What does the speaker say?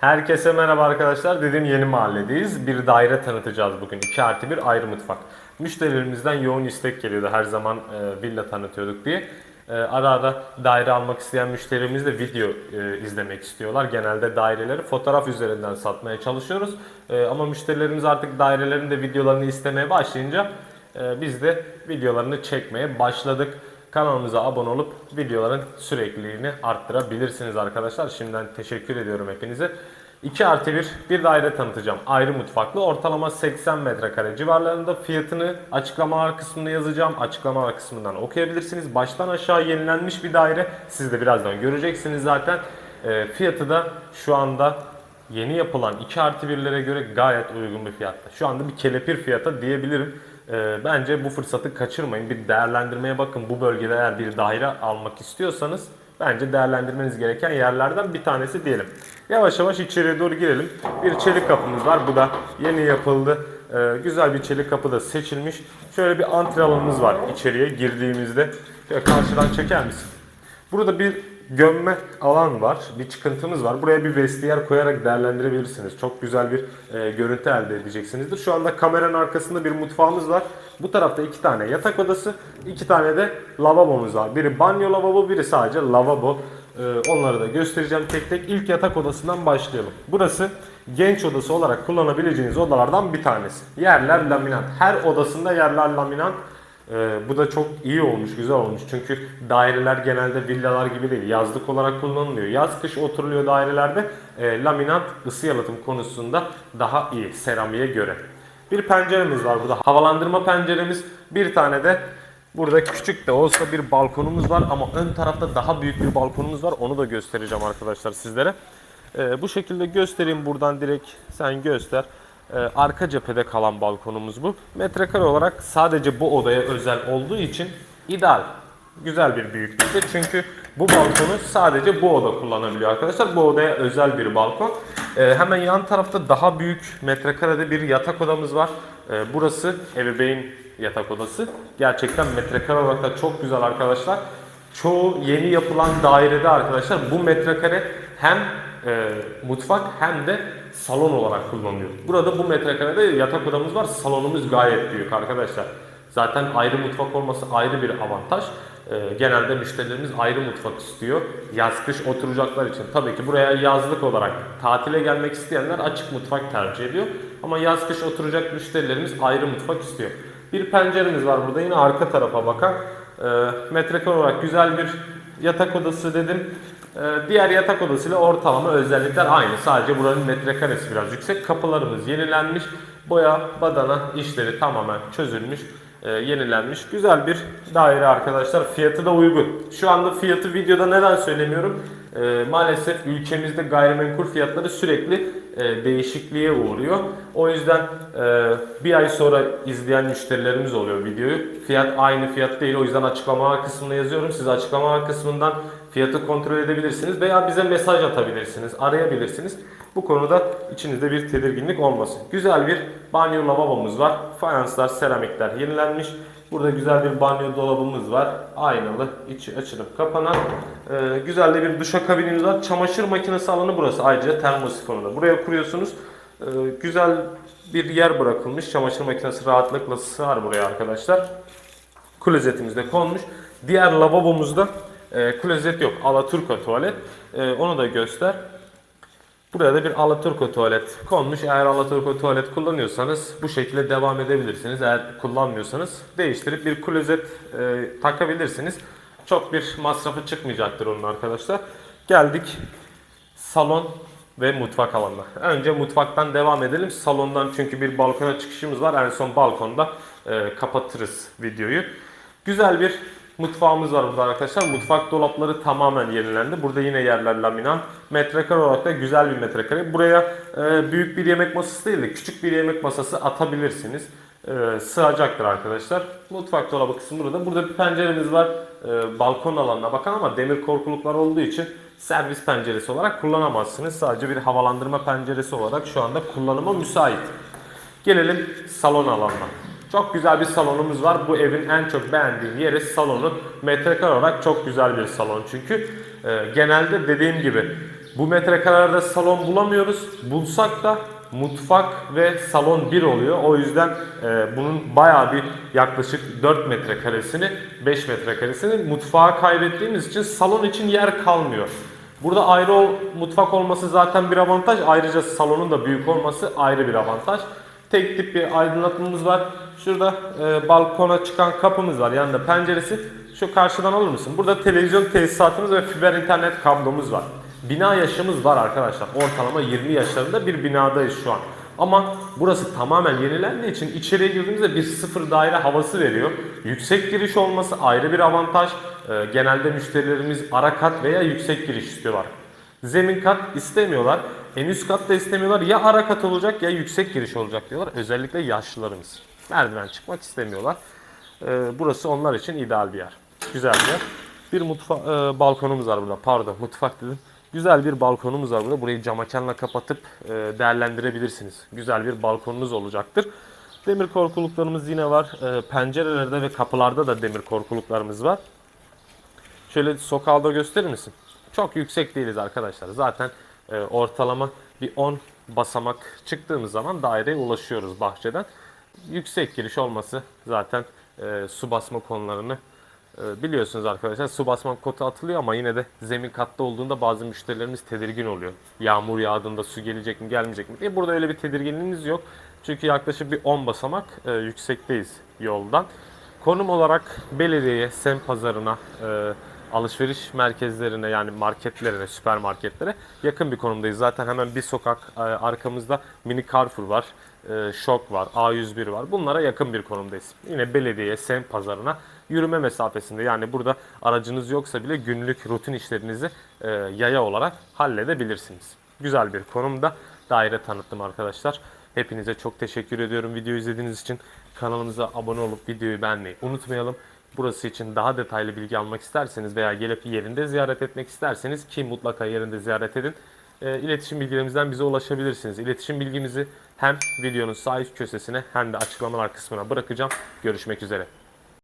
Herkese merhaba arkadaşlar. Dediğim yeni mahalledeyiz. Bir daire tanıtacağız bugün. 2 artı 1 ayrı mutfak. Müşterilerimizden yoğun istek geliyordu. Her zaman e, villa tanıtıyorduk diye. E, ara ara daire almak isteyen müşterimiz de video e, izlemek istiyorlar. Genelde daireleri fotoğraf üzerinden satmaya çalışıyoruz. E, ama müşterilerimiz artık dairelerin de videolarını istemeye başlayınca e, biz de videolarını çekmeye başladık. Kanalımıza abone olup videoların sürekliliğini arttırabilirsiniz arkadaşlar. Şimdiden teşekkür ediyorum hepinize. 2 artı 1 bir daire tanıtacağım. Ayrı mutfaklı. Ortalama 80 metrekare civarlarında. Fiyatını açıklamalar kısmında yazacağım. Açıklamalar kısmından okuyabilirsiniz. Baştan aşağı yenilenmiş bir daire. Siz de birazdan göreceksiniz zaten. E, fiyatı da şu anda yeni yapılan 2 artı 1'lere göre gayet uygun bir fiyatta. Şu anda bir kelepir fiyata diyebilirim. Ee, bence bu fırsatı kaçırmayın. Bir değerlendirmeye bakın. Bu bölgede eğer bir daire almak istiyorsanız bence değerlendirmeniz gereken yerlerden bir tanesi diyelim. Yavaş yavaş içeriye doğru girelim. Bir çelik kapımız var. Bu da yeni yapıldı. Ee, güzel bir çelik kapı da seçilmiş. Şöyle bir antre alanımız var içeriye girdiğimizde. Karşıdan çeker misin? Burada bir gömme alan var. Bir çıkıntımız var. Buraya bir vestiyer koyarak değerlendirebilirsiniz. Çok güzel bir e, görüntü elde edeceksinizdir. Şu anda kameranın arkasında bir mutfağımız var. Bu tarafta iki tane yatak odası, iki tane de lavabomuz var. Biri banyo lavabo, biri sadece lavabo. E, onları da göstereceğim tek tek. İlk yatak odasından başlayalım. Burası genç odası olarak kullanabileceğiniz odalardan bir tanesi. Yerler laminat. Her odasında yerler laminat. Ee, bu da çok iyi olmuş, güzel olmuş. Çünkü daireler genelde villalar gibi değil. Yazlık olarak kullanılıyor. Yaz kış oturuluyor dairelerde. E, laminat ısı yalıtım konusunda daha iyi seramiğe göre. Bir penceremiz var burada. Havalandırma penceremiz. Bir tane de burada küçük de olsa bir balkonumuz var. Ama ön tarafta daha büyük bir balkonumuz var. Onu da göstereceğim arkadaşlar sizlere. Ee, bu şekilde göstereyim buradan direkt sen göster. Ee, arka cephede kalan balkonumuz bu. Metrekare olarak sadece bu odaya özel olduğu için ideal. Güzel bir büyüklükte çünkü bu balkonu sadece bu oda kullanabiliyor arkadaşlar. Bu odaya özel bir balkon. Ee, hemen yan tarafta daha büyük metrekarede bir yatak odamız var. Ee, burası ebeveyn yatak odası. Gerçekten metrekare olarak da çok güzel arkadaşlar. Çoğu yeni yapılan dairede arkadaşlar bu metrekare hem e, mutfak hem de salon olarak kullanılıyor. Burada bu metrekarede yatak odamız var. Salonumuz gayet büyük arkadaşlar. Zaten ayrı mutfak olması ayrı bir avantaj. E, genelde müşterilerimiz ayrı mutfak istiyor. Yaz kış oturacaklar için. Tabii ki buraya yazlık olarak tatile gelmek isteyenler açık mutfak tercih ediyor. Ama yaz kış oturacak müşterilerimiz ayrı mutfak istiyor. Bir penceremiz var burada yine arka tarafa bakan. E, metrekare olarak güzel bir yatak odası dedim. Ee, diğer yatak odasıyla ortalama özellikler aynı. Sadece buranın metrekaresi biraz yüksek. Kapılarımız yenilenmiş. Boya, badana işleri tamamen çözülmüş. e, yenilenmiş. Güzel bir daire arkadaşlar. Fiyatı da uygun. Şu anda fiyatı videoda neden söylemiyorum? E, maalesef ülkemizde gayrimenkul fiyatları sürekli e, değişikliğe uğruyor. O yüzden bir ay sonra izleyen müşterilerimiz oluyor videoyu. Fiyat aynı fiyat değil. O yüzden açıklamalar kısmında yazıyorum. Siz açıklamalar kısmından fiyatı kontrol edebilirsiniz veya bize mesaj atabilirsiniz, arayabilirsiniz. Bu konuda içinizde bir tedirginlik olmasın. Güzel bir banyo lavabomuz var. Fayanslar, seramikler yenilenmiş. Burada güzel bir banyo dolabımız var. Aynalı, içi açılıp kapanan. Ee, güzel de bir duşakabinimiz var. Çamaşır makinesi alanı burası. Ayrıca termosifonu da buraya kuruyorsunuz. Ee, güzel bir yer bırakılmış. Çamaşır makinesi rahatlıkla sığar buraya arkadaşlar. Klozetimiz de konmuş. Diğer lavabomuzda e, klozet yok. Alaturka tuvalet. E, onu da göster. Buraya da bir Alaturka tuvalet konmuş. Eğer Alaturka tuvalet kullanıyorsanız bu şekilde devam edebilirsiniz. Eğer kullanmıyorsanız değiştirip bir klozet e, takabilirsiniz. Çok bir masrafı çıkmayacaktır onun arkadaşlar. Geldik salon ve mutfak alanına. Önce mutfaktan devam edelim. Salondan çünkü bir balkona çıkışımız var. En son balkonda e, kapatırız videoyu. Güzel bir mutfağımız var burada arkadaşlar. Mutfak dolapları tamamen yenilendi. Burada yine yerler laminat. Metrekare olarak da güzel bir metrekare. Buraya e, büyük bir yemek masası değil de küçük bir yemek masası atabilirsiniz. E, sığacaktır arkadaşlar. Mutfak dolabı kısmı burada. Burada bir penceremiz var. E, balkon alanına bakan ama demir korkuluklar olduğu için servis penceresi olarak kullanamazsınız. Sadece bir havalandırma penceresi olarak şu anda kullanıma müsait. Gelelim salon alanına. Çok güzel bir salonumuz var. Bu evin en çok beğendiğim yeri salonu. Metrekare olarak çok güzel bir salon çünkü. Ee, genelde dediğim gibi Bu metrekarelerde salon bulamıyoruz. Bulsak da mutfak ve salon bir oluyor. O yüzden e, bunun bayağı bir yaklaşık 4 metrekaresini 5 metrekaresini mutfağa kaybettiğimiz için salon için yer kalmıyor. Burada ayrı ol- mutfak olması zaten bir avantaj. Ayrıca salonun da büyük olması ayrı bir avantaj. Tek tip bir aydınlatmamız var. Şurada e, balkona çıkan kapımız var. Yanında penceresi. Şu karşıdan alır mısın? Burada televizyon tesisatımız ve fiber internet kablomuz var. Bina yaşımız var arkadaşlar. Ortalama 20 yaşlarında bir binadayız şu an. Ama burası tamamen yenilendiği için içeriye girdiğimizde bir sıfır daire havası veriyor. Yüksek giriş olması ayrı bir avantaj. Ee, genelde müşterilerimiz ara kat veya yüksek giriş istiyorlar. Zemin kat istemiyorlar. En üst kat da istemiyorlar. Ya ara kat olacak ya yüksek giriş olacak diyorlar. Özellikle yaşlılarımız. Merdiven çıkmak istemiyorlar. Ee, burası onlar için ideal bir yer. Güzel bir yer. Bir mutfa e, balkonumuz var burada. Pardon mutfak dedim. Güzel bir balkonumuz var burada. Burayı camakenle kapatıp e, değerlendirebilirsiniz. Güzel bir balkonunuz olacaktır. Demir korkuluklarımız yine var. E, pencerelerde ve kapılarda da demir korkuluklarımız var. Şöyle sokağı da gösterir misin? Çok yüksek değiliz arkadaşlar. Zaten e, ortalama bir 10 basamak çıktığımız zaman daireye ulaşıyoruz bahçeden. Yüksek giriş olması zaten e, su basma konularını e, biliyorsunuz arkadaşlar. Su basma kotu atılıyor ama yine de zemin katta olduğunda bazı müşterilerimiz tedirgin oluyor. Yağmur yağdığında su gelecek mi gelmeyecek mi diye. Burada öyle bir tedirginliğimiz yok. Çünkü yaklaşık bir 10 basamak e, yüksekteyiz yoldan. Konum olarak belediyeye, sem pazarına, e, alışveriş merkezlerine yani marketlerine, süpermarketlere yakın bir konumdayız. Zaten hemen bir sokak e, arkamızda mini Carrefour var, e, Şok var, A101 var. Bunlara yakın bir konumdayız. Yine belediyeye, sem pazarına yürüme mesafesinde yani burada aracınız yoksa bile günlük rutin işlerinizi e, yaya olarak halledebilirsiniz. Güzel bir konumda daire tanıttım arkadaşlar. Hepinize çok teşekkür ediyorum video izlediğiniz için. Kanalımıza abone olup videoyu beğenmeyi unutmayalım. Burası için daha detaylı bilgi almak isterseniz veya gelip yerinde ziyaret etmek isterseniz ki mutlaka yerinde ziyaret edin. E, iletişim bilgilerimizden bize ulaşabilirsiniz. İletişim bilgimizi hem videonun sağ üst köşesine hem de açıklamalar kısmına bırakacağım. Görüşmek üzere.